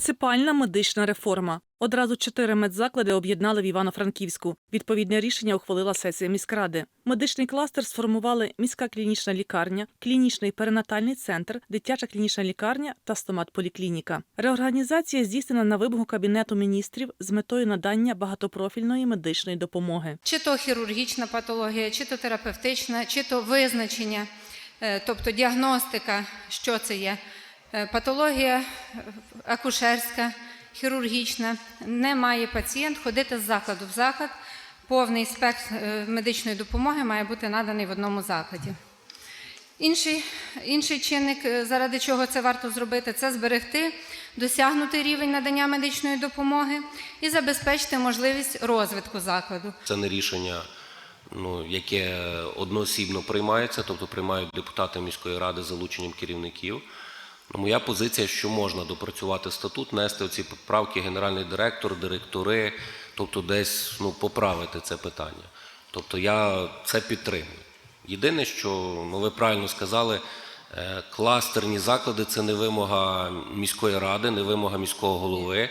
Муніципальна медична реформа. Одразу чотири медзаклади об'єднали в Івано-Франківську. Відповідне рішення ухвалила сесія міськради. Медичний кластер сформували міська клінічна лікарня, клінічний перинатальний центр, дитяча клінічна лікарня та стомат-поліклініка. Реорганізація здійснена на вимогу кабінету міністрів з метою надання багатопрофільної медичної допомоги. чи то хірургічна патологія, чи то терапевтична, чи то визначення, е, тобто діагностика, що це є. Е, Патологія е, акушерська, хірургічна. Не має пацієнт ходити з закладу в заклад. Повний спектр е, медичної допомоги має бути наданий в одному закладі. Інший, інший чинник, заради чого це варто зробити, це зберегти досягнутий рівень надання медичної допомоги і забезпечити можливість розвитку закладу. Це не рішення, ну, яке одноосібно приймається, тобто приймають депутати міської ради залученням керівників. Ну, Моя позиція, що можна допрацювати статут, нести оці поправки генеральний директор, директори, тобто десь ну, поправити це питання. Тобто я це підтримую. Єдине, що ну, ви правильно сказали, е, кластерні заклади це не вимога міської ради, не вимога міського голови.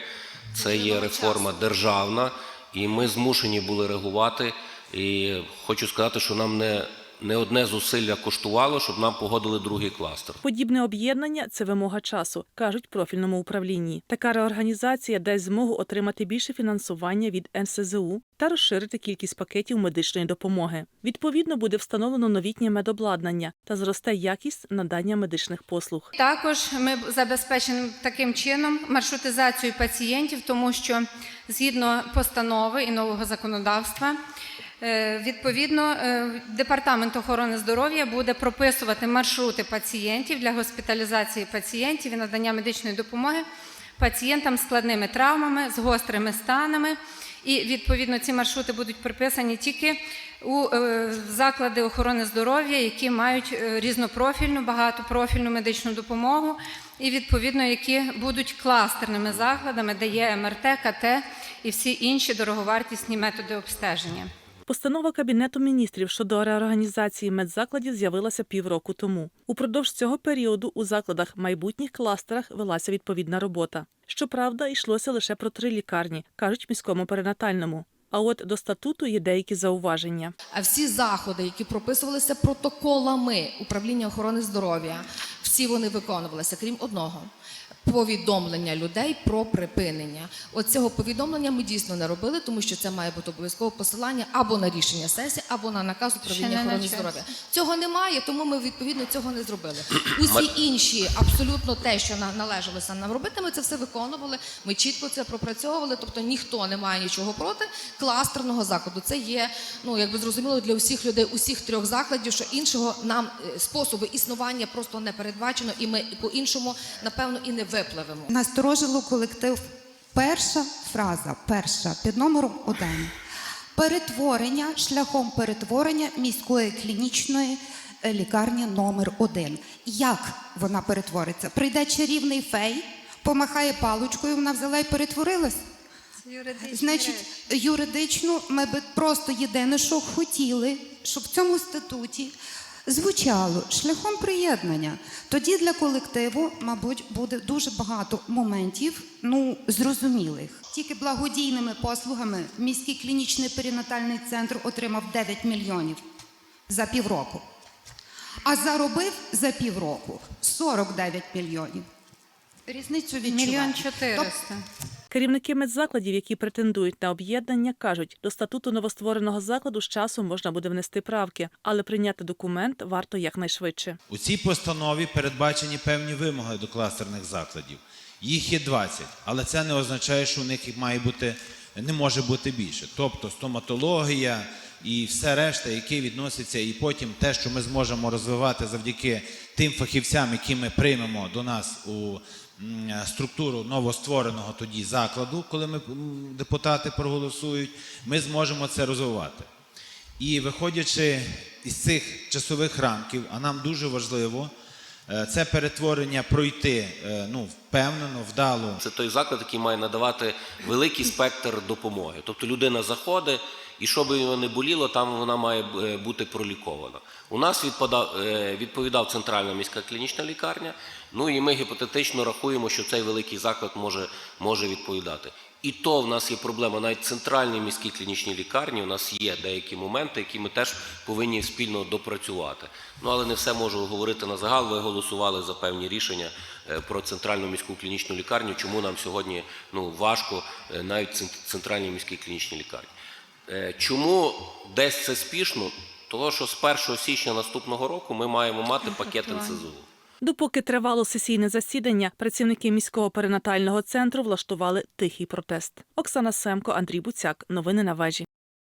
Це є реформа державна, і ми змушені були реагувати. І хочу сказати, що нам не, не одне зусилля коштувало, щоб нам погодили другий кластер. Подібне об'єднання це вимога часу, кажуть профільному управлінні. Така реорганізація дасть змогу отримати більше фінансування від НСЗУ та розширити кількість пакетів медичної допомоги. Відповідно, буде встановлено новітнє медобладнання та зросте якість надання медичних послуг. Також ми забезпечимо таким чином маршрутизацію пацієнтів, тому що згідно постанови і нового законодавства, відповідно, е, департамент охорони здоров'я буде прописувати маршрути пацієнтів для госпіталізації пацієнтів і надання медичної допомоги пацієнтам з складними травмами, з гострими станами. І відповідно ці маршрути будуть приписані тільки у е, заклади охорони здоров'я, які мають е, різнопрофільну, багатопрофільну медичну допомогу, і відповідно які будуть кластерними закладами, де є МРТ, КТ і всі інші дороговартісні методи обстеження. Постанова Кабінету міністрів щодо реорганізації медзакладів з'явилася півроку тому. Упродовж цього періоду у закладах майбутніх кластерах велася відповідна робота. Щоправда, йшлося лише про три лікарні, кажуть міському перинатальному. А от до статуту є деякі зауваження. А всі заходи, які прописувалися протоколами управління охорони здоров'я, всі вони виконувалися, крім одного. Повідомлення людей про припинення. От цього повідомлення ми дійсно не робили, тому що це має бути обов'язково посилання або на рішення сесії, або на наказ управління охорони здоров'я. Цього немає, тому ми відповідно цього не зробили. Усі інші, абсолютно те, що належалося нам робити, ми це все виконували. Ми чітко це пропрацьовували. Тобто ніхто не має нічого проти кластерного закладу. Це є ну якби зрозуміло для усіх людей, усіх трьох закладів, що іншого нам е, способу існування просто не передбачено, і ми по-іншому напевно і не випливемо. Насторожило колектив перша фраза, перша під номером один. Перетворення шляхом перетворення міської клінічної е, лікарні номер один. Як вона перетвориться? Прийде чарівний фей, помахає паличкою, вона взяла і перетворилась. Значить, юридично ми би просто єдине, що хотіли, щоб в цьому статуті звучало шляхом приєднання. Тоді для колективу, мабуть, буде дуже багато моментів, ну зрозумілих. Тільки благодійними послугами міський клінічний перинатальний центр отримав 9 мільйонів за півроку. А заробив за півроку 49 мільйонів. Різницю відчуваємо. Мільйон чотириста. Керівники медзакладів, які претендують на об'єднання, кажуть, до статуту новоствореного закладу з часом можна буде внести правки, але прийняти документ варто якнайшвидше. У цій постанові передбачені певні вимоги до кластерних закладів. Їх є 20, але це не означає, що у них має бути, не може бути більше. Тобто стоматологія і все решта, яке відноситься, і потім те, що ми зможемо розвивати завдяки тим фахівцям, які ми приймемо до нас у структуру новоствореного тоді закладу, коли ми депутати проголосують, ми зможемо це розвивати. І виходячи із цих часових рамків, а нам дуже важливо е, це перетворення пройти е, ну, впевнено, вдало. Це той заклад, який має надавати великий спектр допомоги. Тобто людина заходить і що би його не боліло, там вона має е, бути пролікована. У нас відпадав, е, відповідав центральна міська клінічна лікарня. Ну і ми гіпотетично рахуємо, що цей великий заклад може, може відповідати. І то в нас є проблема. Навіть в центральній міській клінічній лікарні у нас є деякі моменти, які ми теж повинні спільно допрацювати. Ну але не все можу говорити на загал. Ви голосували за певні рішення е, про центральну міську клінічну лікарню. Чому нам сьогодні ну важко навіть центральній міській клінічній лікарні? Е, Чому десь це спішно? Того, що з 1 січня наступного року ми маємо мати пакет НСЗУ. Допоки тривало сесійне засідання, працівники міського перинатального центру влаштували тихий протест. Оксана Семко, Андрій Буцяк. Новини на вежі.